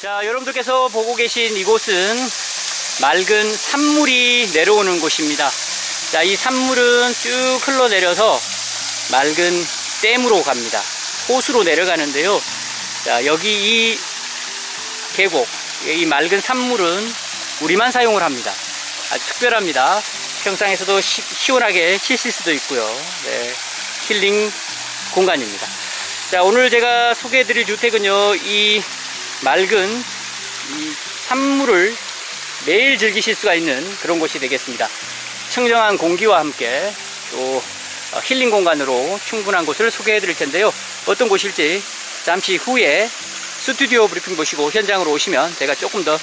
자, 여러분들께서 보고 계신 이곳은 맑은 산물이 내려오는 곳입니다. 자, 이 산물은 쭉 흘러내려서 맑은 댐으로 갑니다. 호수로 내려가는데요. 자, 여기 이 계곡, 이 맑은 산물은 우리만 사용을 합니다. 아주 특별합니다. 평상에서도 시, 시원하게 쉬실 수도 있고요. 네, 힐링 공간입니다. 자, 오늘 제가 소개해드릴 주택은요, 이 맑은 이 산물을 매일 즐기실 수가 있는 그런 곳이 되겠습니다. 청정한 공기와 함께 또 어, 힐링 공간으로 충분한 곳을 소개해 드릴 텐데요. 어떤 곳일지 잠시 후에 스튜디오 브리핑 보시고 현장으로 오시면 제가 조금 더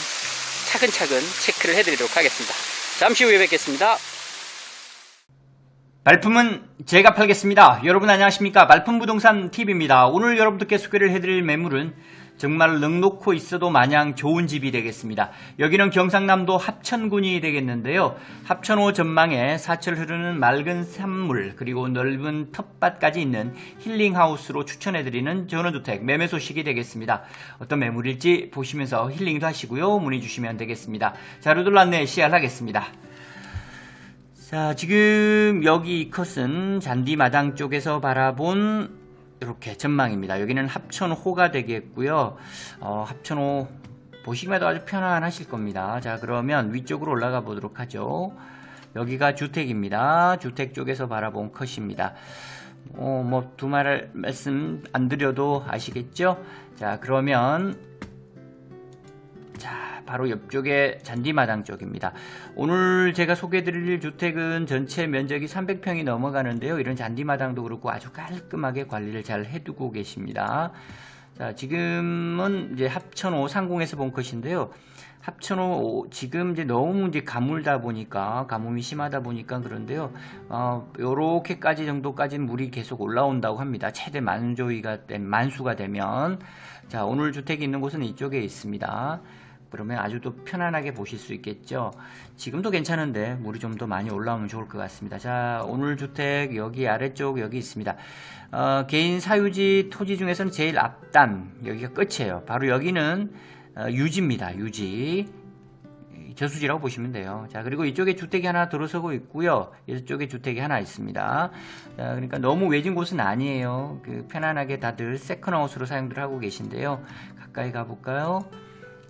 차근차근 체크를 해 드리도록 하겠습니다. 잠시 후에 뵙겠습니다. 발품은 제가 팔겠습니다. 여러분 안녕하십니까? 발품 부동산 TV입니다. 오늘 여러분들께 소개를 해드릴 매물은 정말 넉놓고 있어도 마냥 좋은 집이 되겠습니다. 여기는 경상남도 합천군이 되겠는데요. 합천호 전망에 사철 흐르는 맑은 산물 그리고 넓은 텃밭까지 있는 힐링하우스로 추천해드리는 전원주택 매매 소식이 되겠습니다. 어떤 매물일지 보시면서 힐링도 하시고요. 문의 주시면 되겠습니다. 자료들 안내 시작하겠습니다. 자, 지금 여기 이 컷은 잔디마당 쪽에서 바라본 이렇게 전망입니다. 여기는 합천호가 되겠고요. 어, 합천호 보시기만 해도 아주 편안하실 겁니다. 자, 그러면 위쪽으로 올라가 보도록 하죠. 여기가 주택입니다. 주택 쪽에서 바라본 컷입니다. 어, 뭐, 두 말 말씀 안 드려도 아시겠죠? 자, 그러면 자, 바로 옆쪽에 잔디마당 쪽입니다. 오늘 제가 소개해드릴 주택은 전체 면적이 300평이 넘어가는데요. 이런 잔디마당도 그렇고 아주 깔끔하게 관리를 잘 해두고 계십니다. 자, 지금은 이제 합천호 상공에서 본 컷인데요. 합천호 지금 이제 너무 이제 가물다 보니까 가뭄이 심하다 보니까 그런데요. 어, 요렇게까지 정도까지는 물이 계속 올라온다고 합니다. 최대 만조위가 된 만수가 되면 자, 오늘 주택이 있는 곳은 이쪽에 있습니다. 그러면 아주 또 편안하게 보실 수 있겠죠. 지금도 괜찮은데 물이 좀 더 많이 올라오면 좋을 것 같습니다. 자, 오늘 주택 여기 아래쪽 여기 있습니다. 어, 개인 사유지 토지 중에서는 제일 앞단 여기가 끝이에요. 바로 여기는 어, 유지입니다. 유지. 저수지라고 보시면 돼요. 자, 그리고 이쪽에 주택이 하나 들어서고 있고요. 이쪽에 주택이 하나 있습니다. 자, 그러니까 너무 외진 곳은 아니에요. 그 편안하게 다들 세컨하우스로 사용들 하고 계신데요. 가까이 가볼까요?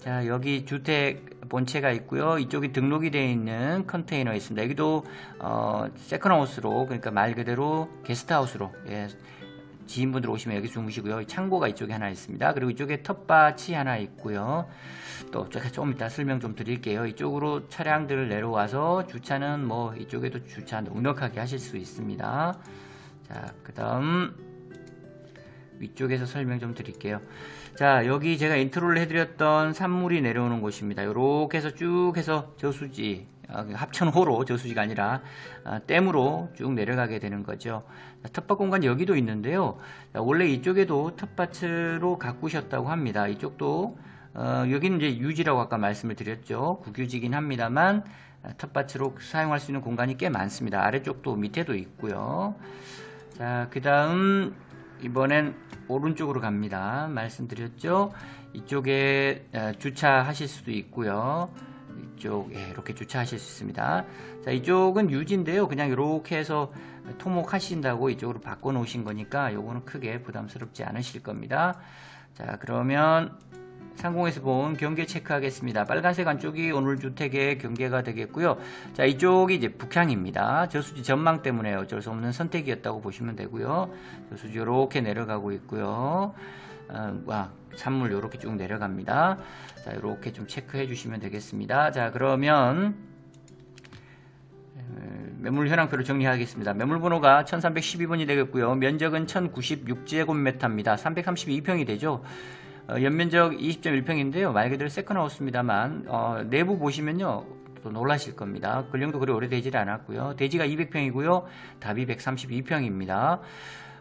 자, 여기 주택 본체가 있고요. 이쪽이 등록이 되어 있는 컨테이너 있습니다. 여기도 어, 세컨하우스로 그러니까 말 그대로 게스트하우스로 예, 지인분들 오시면 여기 주무시고요. 창고가 이쪽에 하나 있습니다. 그리고 이쪽에 텃밭이 하나 있고요. 또 제가 좀 이따 설명 좀 드릴게요. 이쪽으로 차량들 내려와서 주차는 뭐 이쪽에도 주차 넉넉하게 하실 수 있습니다. 자, 그 다음 위쪽에서 설명 좀 드릴게요. 자, 여기 제가 인트로를 해드렸던 산물이 내려오는 곳입니다. 요렇게 해서 쭉 해서 저수지, 아, 합천호로 저수지가 아니라 아, 댐으로 쭉 내려가게 되는 거죠. 자, 텃밭 공간 여기도 있는데요. 자, 원래 이쪽에도 텃밭으로 가꾸셨다고 합니다. 이쪽도 어, 여기는 이제 유지라고 아까 말씀을 드렸죠. 국유지긴 합니다만 아, 텃밭으로 사용할 수 있는 공간이 꽤 많습니다. 아래쪽도 밑에도 있고요. 자, 그 다음 이번엔 오른쪽으로 갑니다. 말씀드렸죠? 이쪽에 어, 주차하실 수도 있고요. 이쪽 예, 이렇게 주차하실 수 있습니다. 자 이쪽은 유지인데요. 그냥 이렇게 해서 토목하신다고 이쪽으로 바꿔 놓으신 거니까 요거는 크게 부담스럽지 않으실 겁니다. 자 그러면 상공에서 본 경계 체크하겠습니다. 빨간색 안쪽이 오늘 주택의 경계가 되겠고요. 자, 이쪽이 이제 북향입니다. 저수지 전망 때문에 어쩔 수 없는 선택이었다고 보시면 되고요. 저수지 이렇게 내려가고 있고요. 어, 와, 산물 이렇게 쭉 내려갑니다. 자, 이렇게 좀 체크해 주시면 되겠습니다. 자, 그러면 매물 현황표를 정리하겠습니다. 매물 번호가 1312번이 되겠고요. 면적은 1096제곱미터입니다. 332평이 되죠. 어, 연면적 20.1평인데요. 말 그대로 세컨하우스입니다만 어, 내부 보시면요. 또 놀라실 겁니다. 근령도 그리 오래되질 않았고요. 대지가 200평이고요. 답이 132평입니다.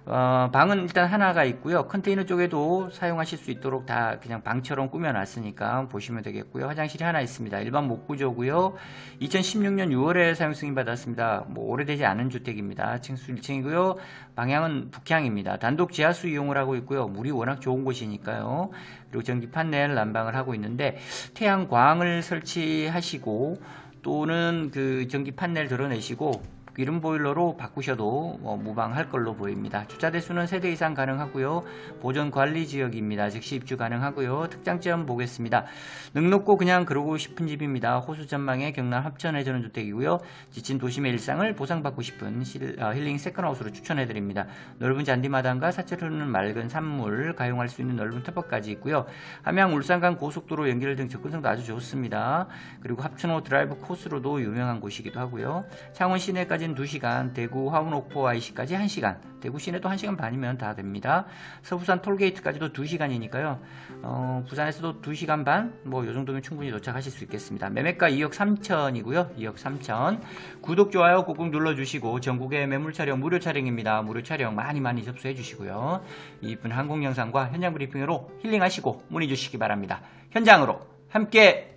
어, 방은 일단 하나가 있고요. 컨테이너 쪽에도 사용하실 수 있도록 다 그냥 방처럼 꾸며놨으니까 보시면 되겠고요. 화장실이 하나 있습니다. 일반 목구조고요. 2016년 6월에 사용 승인 받았습니다. 뭐 오래되지 않은 주택입니다. 층수 1층이고요. 방향은 북향입니다. 단독 지하수 이용을 하고 있고요. 물이 워낙 좋은 곳이니까요. 그리고 전기 판넬 난방을 하고 있는데 태양광을 설치하시고 또는 그 전기 판넬 드러내시고 기름 보일러로 바꾸셔도 뭐 무방할 걸로 보입니다. 주차 대수는 세대 이상 가능하고요. 보존 관리 지역입니다. 즉시 입주 가능하고요. 특장점 보겠습니다. 능 높고 그냥 그러고 싶은 집입니다. 호수 전망에 경남 합천 해전원 주택이고요. 지친 도심의 일상을 보상받고 싶은 실- 어, 힐링 세컨하우스로 추천해 드립니다. 넓은 잔디마당과 사철 흐르는 맑은 산물, 가용할 수 있는 넓은 터벅까지 있고요. 함양 울산 간 고속도로 연결 등 접근성도 아주 좋습니다. 그리고 합천호 드라이브 코스로도 유명한 곳이기도 하고요. 창원 시내까지 는 2시간, 대구 화문 옥포 IC까지 1시간, 대구 시내도 1시간 반이면 다 됩니다. 서부산 톨게이트까지도 2시간이니까요. 어, 부산에서도 2시간 반, 뭐 요 정도면 충분히 도착하실 수 있겠습니다. 매매가 2억 3천이고요. 2억 3천. 구독, 좋아요 꾹꾹 눌러주시고 전국의 매물 촬영 무료 촬영입니다. 무료 촬영 많이 많이 접수해 주시고요. 이쁜 항공 영상과 현장 브리핑으로 힐링하시고 문의 주시기 바랍니다. 현장으로 함께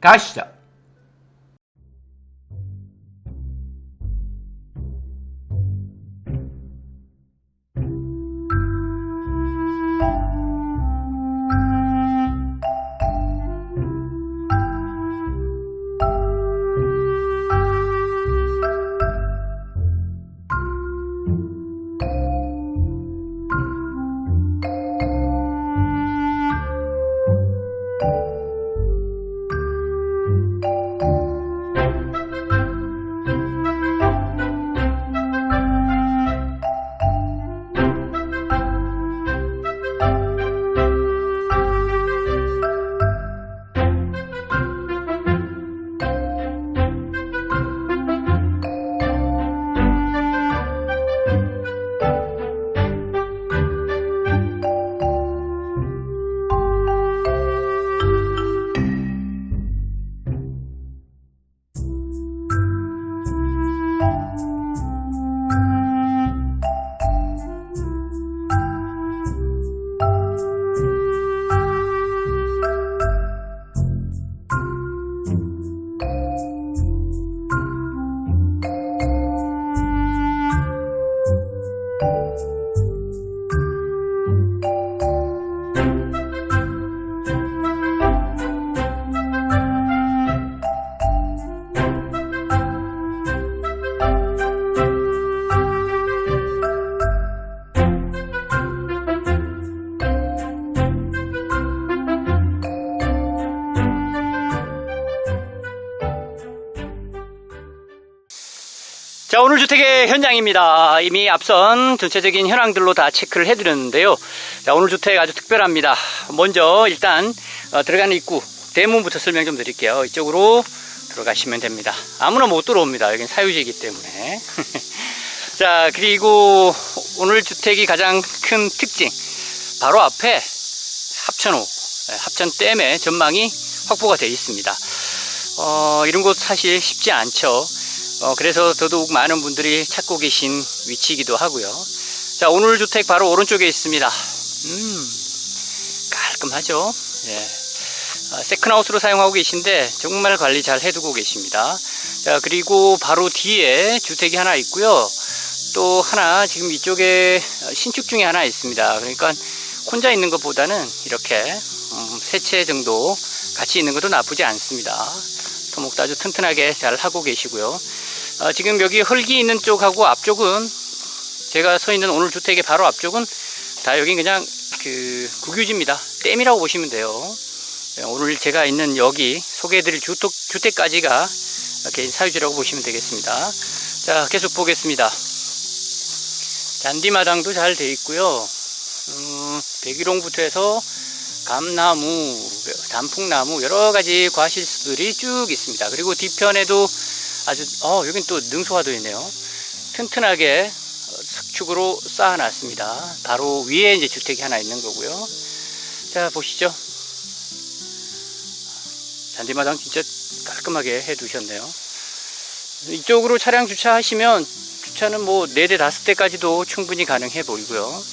가시죠. 오늘 주택의 현장입니다. 이미 앞선 전체적인 현황들로 다 체크를 해드렸는데요. 자, 오늘 주택 아주 특별합니다. 먼저 일단 어, 들어가는 입구 대문부터 설명 좀 드릴게요. 이쪽으로 들어가시면 됩니다. 아무나 못 들어옵니다. 여기는 사유지이기 때문에. 자, 그리고 오늘 주택이 가장 큰 특징 바로 앞에 합천호, 네, 합천댐의 전망이 확보가 되어 있습니다. 어, 이런 곳 사실 쉽지 않죠. 어, 그래서 더더욱 많은 분들이 찾고 계신 위치이기도 하고요. 자, 오늘 주택 바로 오른쪽에 있습니다. 음, 깔끔하죠? 예. 아, 세컨하우스로 사용하고 계신데 정말 관리 잘 해두고 계십니다. 자, 그리고 바로 뒤에 주택이 하나 있고요. 또 하나 지금 이쪽에 신축 중에 하나 있습니다. 그러니까 혼자 있는 것보다는 이렇게 음, 세채 정도 같이 있는 것도 나쁘지 않습니다. 토목도 아주 튼튼하게 잘 하고 계시고요. 어, 지금 여기 흙이 있는 쪽하고 앞쪽은 제가 서 있는 오늘 주택의 바로 앞쪽은 다 여기 그냥 그 국유지입니다. 댐이라고 보시면 돼요. 예, 오늘 제가 있는 여기 소개해드릴 주택, 주택까지가 개인 사유지라고 보시면 되겠습니다. 자, 계속 보겠습니다. 잔디마당도 잘 돼 있고요. 음, 백일홍부터 해서 감나무, 단풍나무 여러 가지 과실수들이 쭉 있습니다. 그리고 뒤편에도 아주 어 여긴 또 능소화도 있네요. 튼튼하게 어, 석축으로 쌓아놨습니다. 바로 위에 이제 주택이 하나 있는 거고요. 자 보시죠. 잔디마당 진짜 깔끔하게 해두셨네요. 이쪽으로 차량 주차하시면 주차는 뭐 4대 5대까지도 충분히 가능해 보이고요.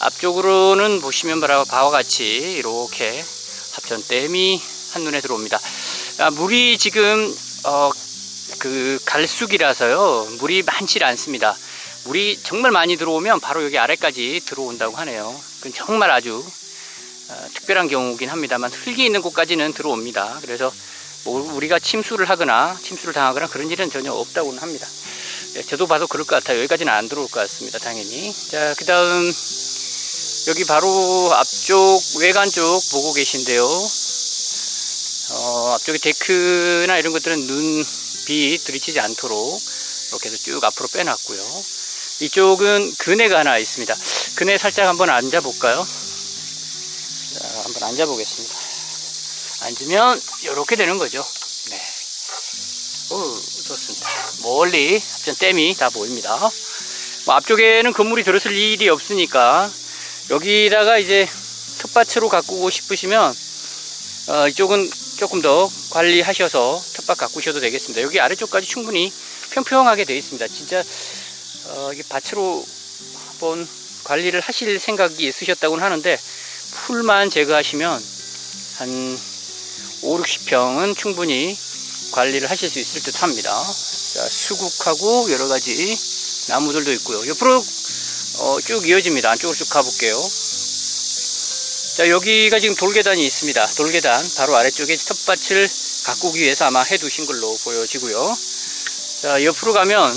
앞쪽으로는 보시면 바와 같이 이렇게 합천댐이 한눈에 들어옵니다. 아, 물이 지금 어, 그 갈쑥이라서요. 물이 많지 않습니다. 물이 정말 많이 들어오면 바로 여기 아래까지 들어온다고 하네요. 그건 정말 아주 어, 특별한 경우긴 합니다만 흙이 있는 곳까지는 들어옵니다. 그래서 뭐 우리가 침수를 하거나 침수를 당하거나 그런 일은 전혀 없다고는 합니다. 예, 저도 봐도 그럴 것 같아요. 여기까지는 안 들어올 것 같습니다. 당연히. 자, 그 다음 여기 바로 앞쪽 외관 쪽 보고 계신데요. 어, 앞쪽에 데크나 이런 것들은 눈, 비 들이치지 않도록 이렇게 해서 쭉 앞으로 빼놨고요. 이쪽은 그네가 하나 있습니다. 그네 살짝 한번 앉아 볼까요? 자, 한번 앉아 보겠습니다. 앉으면 이렇게 되는 거죠. 네. 오, 좋습니다. 멀리 합천 댐이 다 보입니다. 뭐 앞쪽에는 건물이 들어설 일이 없으니까 여기다가 이제 텃밭으로 가꾸고 싶으시면 어, 이쪽은 조금 더 관리하셔서 텃밭 가꾸셔도 되겠습니다. 여기 아래쪽까지 충분히 평평하게 되어 있습니다. 진짜 어, 이게 밭으로 한번 관리를 하실 생각이 있으셨다고는 하는데 풀만 제거하시면 한 5, 60평은 충분히 관리를 하실 수 있을 듯 합니다. 자, 수국하고 여러 가지 나무들도 있고요. 옆으로 어, 쭉 이어집니다. 안쪽으로 쭉 가볼게요. 자, 여기가 지금 돌계단이 있습니다. 돌계단 바로 아래쪽에 텃밭을 가꾸기 위해서 아마 해두신 걸로 보여지고요. 자, 옆으로 가면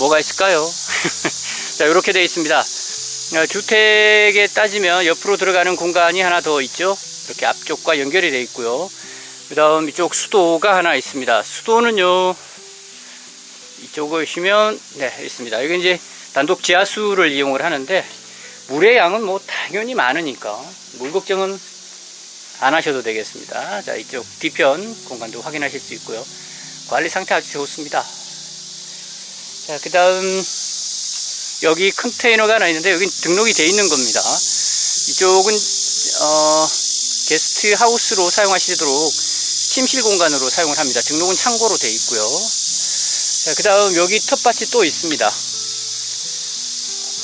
뭐가 있을까요? 자, 이렇게 되어 있습니다. 어, 주택에 따지면 옆으로 들어가는 공간이 하나 더 있죠. 이렇게 앞쪽과 연결이 되어 있고요. 그 다음 이쪽 수도가 하나 있습니다. 수도는요, 이쪽을 보시면, 네, 있습니다. 여기 이제 단독 지하수를 이용을 하는데, 물의 양은 뭐 당연히 많으니까, 물 걱정은 안 하셔도 되겠습니다. 자, 이쪽 뒤편 공간도 확인하실 수 있고요. 관리 상태 아주 좋습니다. 자, 그 다음, 여기 컨테이너가 하나 있는데, 여긴 등록이 돼 있는 겁니다. 이쪽은, 어, 게스트 하우스로 사용하시도록 침실 공간으로 사용을 합니다. 등록은 참고로 돼 있고요. 자, 그 다음 여기 텃밭이 또 있습니다.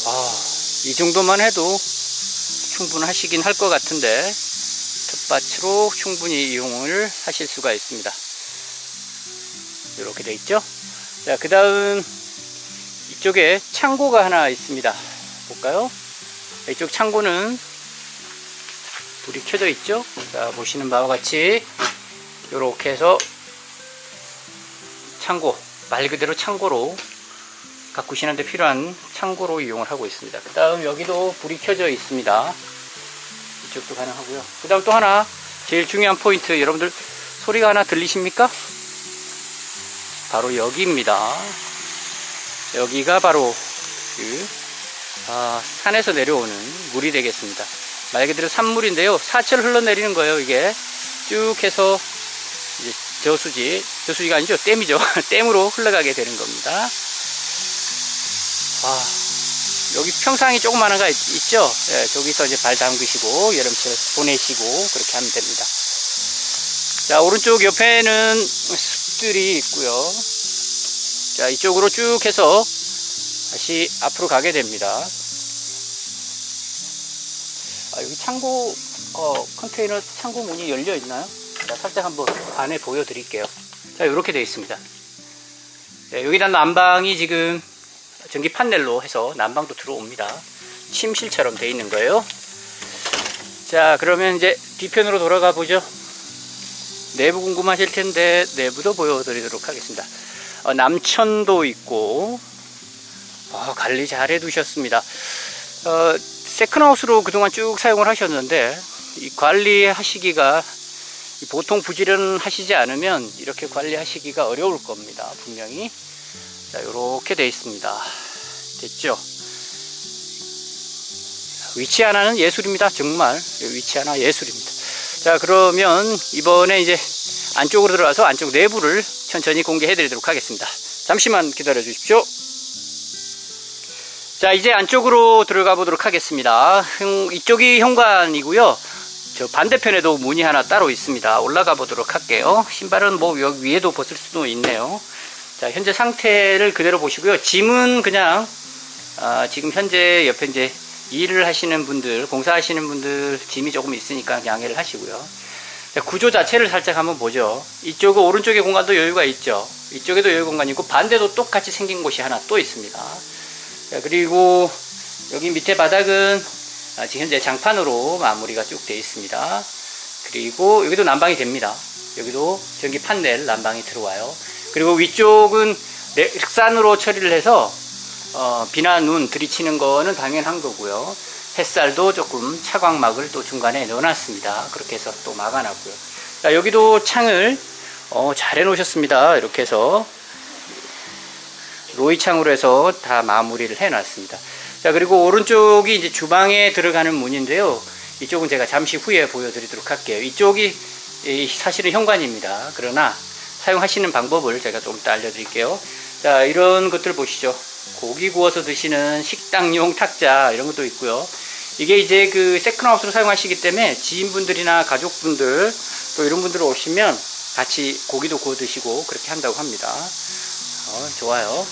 아, 이 정도만 해도 충분하시긴 할 것 같은데 텃밭으로 충분히 이용을 하실 수가 있습니다. 이렇게 돼 있죠. 자, 그 다음 이쪽에 창고가 하나 있습니다. 볼까요? 이쪽 창고는 불이 켜져 있죠. 자, 보시는 바와 같이 이렇게 해서 창고, 말 그대로 창고로 가꾸시는데 필요한 창고로 이용을 하고 있습니다. 그 다음 여기도 불이 켜져 있습니다. 이쪽도 가능하고요. 그 다음 또 하나 제일 중요한 포인트 여러분들 소리가 하나 들리십니까? 바로 여기입니다. 여기가 바로 그 아, 산에서 내려오는 물이 되겠습니다. 말 그대로 산물인데요. 사철 흘러내리는 거예요, 이게. 쭉 해서 저수지, 저수지가 아니죠. 댐이죠. 댐으로 흘러가게 되는 겁니다. 아, 여기 평상이 조그마한 거 있, 죠 예, 저기서 이제 발 담그시고 여름철 보내시고 그렇게 하면 됩니다. 자, 오른쪽 옆에는 숲들이 있고요. 자, 이쪽으로 쭉 해서 다시 앞으로 가게 됩니다. 아, 여기 창고 어, 컨테이너 창고 문이 열려 있나요? 자, 살짝 한번 안에 보여드릴게요. 자, 이렇게 되어 있습니다. 네, 여기다 난방이 지금 전기 판넬로 해서 난방도 들어옵니다. 침실처럼 되어 있는 거예요. 자, 그러면 이제 뒤편으로 돌아가 보죠. 내부 궁금하실 텐데 내부도 보여드리도록 하겠습니다. 어, 남천도 있고 어, 관리 잘 해두셨습니다. 어, 세컨하우스로 그동안 쭉 사용을 하셨는데 이 관리하시기가 보통 부지런 하시지 않으면 이렇게 관리하시기가 어려울 겁니다. 분명히 자 이렇게 되어 있습니다. 됐죠? 위치 하나는 예술입니다. 정말 위치 하나 예술입니다. 자 그러면 이번에 이제 안쪽으로 들어가서 안쪽 내부를 천천히 공개해 드리도록 하겠습니다. 잠시만 기다려 주십시오. 자, 이제 안쪽으로 들어가 보도록 하겠습니다. 형- 이쪽이 현관이고요. 저 반대편에도 문이 하나 따로 있습니다. 올라가 보도록 할게요. 신발은 뭐 여기 위에도 벗을 수도 있네요. 자, 현재 상태를 그대로 보시고요. 짐은 그냥 아, 지금 현재 옆에 이제 일을 하시는 분들, 공사하시는 분들 짐이 조금 있으니까 양해를 하시고요. 자, 구조 자체를 살짝 한번 보죠. 이쪽은 오른쪽에 공간도 여유가 있죠. 이쪽에도 여유 공간이 있고 반대도 똑같이 생긴 곳이 하나 또 있습니다. 자, 그리고 여기 밑에 바닥은 아, 지금 현재 장판으로 마무리가 쭉 되어 있습니다. 그리고 여기도 난방이 됩니다. 여기도 전기 판넬 난방이 들어와요. 그리고 위쪽은 렉산으로 처리를 해서 어, 비나 눈 들이치는 거는 당연한 거고요. 햇살도 조금 차광막을 또 중간에 넣어놨습니다. 그렇게 해서 또 막아놨고요. 자, 여기도 창을 어, 잘 해놓으셨습니다. 이렇게 해서 로이 창으로 해서 다 마무리를 해놨습니다. 자, 그리고 오른쪽이 이제 주방에 들어가는 문인데요. 이쪽은 제가 잠시 후에 보여드리도록 할게요. 이쪽이 이 사실은 현관입니다. 그러나 사용하시는 방법을 제가 좀 이따 알려드릴게요. 자, 이런 것들 보시죠. 고기 구워서 드시는 식당용 탁자 이런 것도 있고요. 이게 이제 그 세컨하우스로 사용하시기 때문에 지인분들이나 가족분들 또 이런 분들 오시면 같이 고기도 구워 드시고 그렇게 한다고 합니다. 어, 좋아요.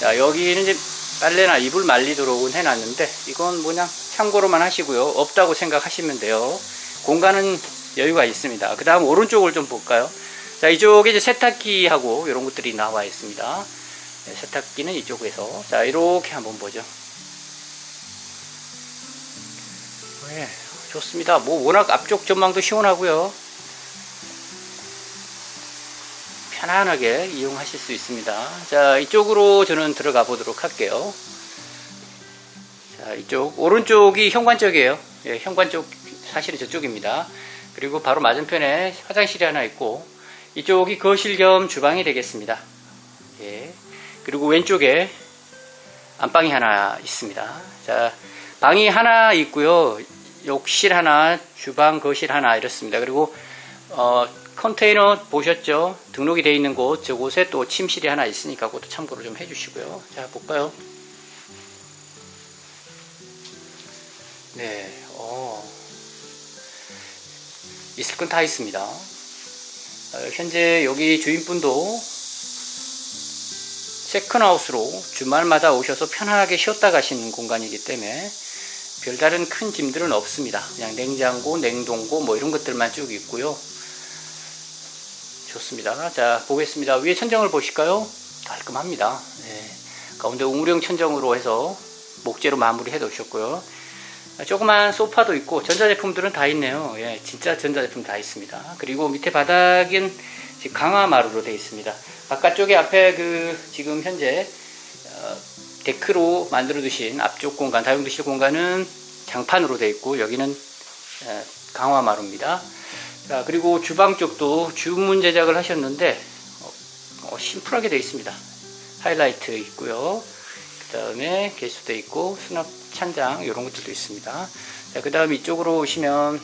자, 여기는 이제 빨래나 이불 말리도록은 해놨는데 이건 뭐냐 참고로만 하시고요. 없다고 생각하시면 돼요. 공간은 여유가 있습니다. 그 다음 오른쪽을 좀 볼까요? 자, 이쪽에 이제 세탁기하고 이런 것들이 나와 있습니다. 네, 세탁기는 이쪽에서. 자, 이렇게 한번 보죠. 네, 좋습니다. 뭐, 워낙 앞쪽 전망도 시원하고요. 편안하게 이용하실 수 있습니다. 자, 이쪽으로 저는 들어가 보도록 할게요. 자, 이쪽, 오른쪽이 현관 쪽이에요. 예, 현관 쪽, 사실은 저쪽입니다. 그리고 바로 맞은편에 화장실이 하나 있고, 이쪽이 거실 겸 주방이 되겠습니다. 예. 그리고 왼쪽에 안방이 하나 있습니다. 자, 방이 하나 있고요. 욕실 하나, 주방, 거실 하나 이렇습니다. 그리고 어, 컨테이너 보셨죠? 등록이 되어 있는 곳, 저곳에 또 침실이 하나 있으니까 그것도 참고로 좀 해주시고요. 자, 볼까요? 네, 어, 있을 건 다 있습니다. 어, 현재 여기 주인분도 세컨하우스로 주말마다 오셔서 편하게 쉬었다 가시는 공간이기 때문에 별다른 큰 짐들은 없습니다. 그냥 냉장고, 냉동고 뭐 이런 것들만 쭉 있고요. 좋습니다. 자, 보겠습니다. 위에 천정을 보실까요? 깔끔합니다. 네. 가운데 웅우령 천정으로 해서 목재로 마무리 해 놓으셨고요. 조그만 소파도 있고 전자제품들은 다 있네요. 예, 진짜 전자제품 다 있습니다. 그리고 밑에 바닥은 강화마루로 되어 있습니다. 바깥쪽에 앞에 그 지금 현재 어, 데크로 만들어 두신 앞쪽 공간, 다용도실 공간은 장판으로 되어 있고 여기는 에, 강화마루입니다. 자, 그리고 주방 쪽도 주문 제작을 하셨는데 어, 어, 심플하게 되어 있습니다. 하이라이트 있고요. 그 다음에 개수대 있고 수납 찬장 이런 것들도 있습니다. 자, 그 다음 이쪽으로 오시면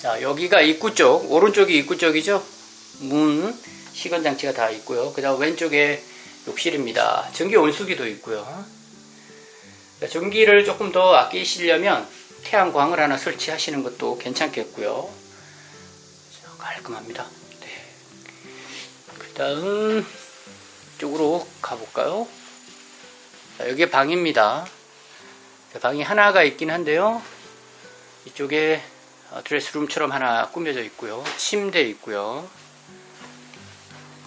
자 여기가 입구 쪽 오른쪽이 입구 쪽이죠. 문 시건 장치가 다 있고요. 그 다음 왼쪽에 욕실입니다. 전기 온수기도 있고요. 자, 전기를 조금 더 아끼시려면 태양광을 하나 설치하시는 것도 괜찮겠고요. 자, 깔끔합니다. 네. 그 다음 쪽으로 가볼까요? 자, 여기 방입니다. 방이 하나가 있긴 한데요. 이쪽에 어, 드레스룸처럼 하나 꾸며져 있고요. 침대 있고요.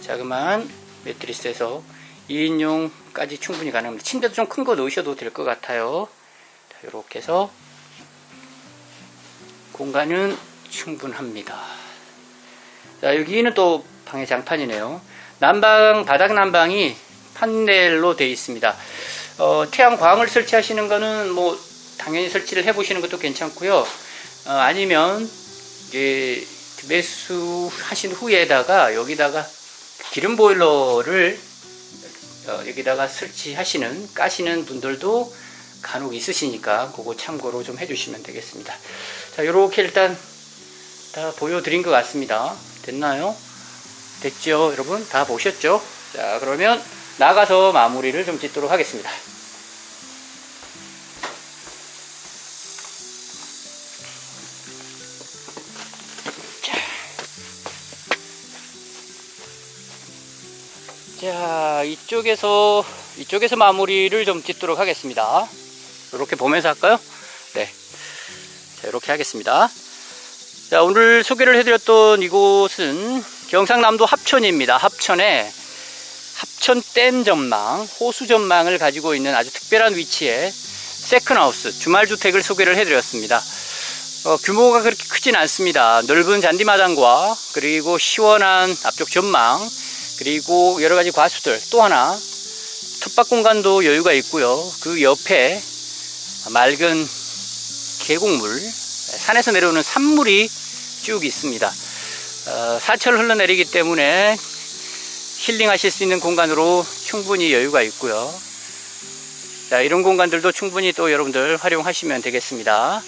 자그만 매트리스에서 2인용까지 충분히 가능합니다. 침대도 좀 큰 거 넣으셔도 될 것 같아요. 자, 이렇게 해서 공간은 충분합니다. 자, 여기는 또 방의 장판이네요. 난방, 바닥 난방이 판넬로 되어 있습니다. 어, 태양광을 설치하시는 거는 뭐 당연히 설치를 해보시는 것도 괜찮고요. 어, 아니면 이제 매수하신 후에다가 여기다가 기름 보일러를 어, 여기다가 설치하시는 까시는 분들도 간혹 있으시니까 그거 참고로 좀 해주시면 되겠습니다. 자, 이렇게 일단 다 보여드린 것 같습니다. 됐나요? 됐죠, 여러분? 다 보셨죠? 자, 그러면 나가서 마무리를 좀 짓도록 하겠습니다. 자, 자, 이쪽에서, 이쪽에서 마무리를 좀 짓도록 하겠습니다. 이렇게 보면서 할까요? 네. 자, 이렇게 하겠습니다. 자, 오늘 소개를 해드렸던 이곳은 경상남도 합천입니다. 합천에 합천댐 전망, 호수 전망을 가지고 있는 아주 특별한 위치에 세컨하우스, 주말주택을 소개를 해드렸습니다. 어, 규모가 그렇게 크진 않습니다. 넓은 잔디마당과 그리고 시원한 앞쪽 전망, 그리고 여러 가지 과수들, 또 하나 텃밭 공간도 여유가 있고요. 그 옆에 맑은 계곡물, 산에서 내려오는 산물이 쭉 있습니다. 어, 사철 흘러내리기 때문에 힐링하실 수 있는 공간으로 충분히 여유가 있고요. 자, 이런 공간들도 충분히 또 여러분들 활용하시면 되겠습니다.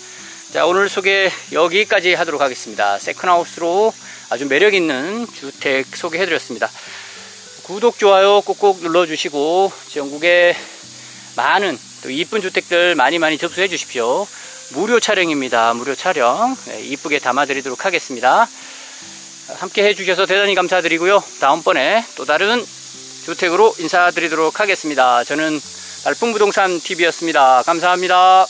자, 오늘 소개 여기까지 하도록 하겠습니다. 세컨하우스로 아주 매력 있는 주택 소개해 드렸습니다. 구독, 좋아요 꼭꼭 눌러주시고, 전국에 많은 또 이쁜 주택들 많이 많이 접수해 주십시오. 무료 촬영입니다. 무료 촬영. 네, 이쁘게 담아 드리도록 하겠습니다. 함께 해주셔서 대단히 감사드리고요. 다음번에 또 다른 주택으로 인사드리도록 하겠습니다. 저는 달풍부동산 TV였습니다. 감사합니다.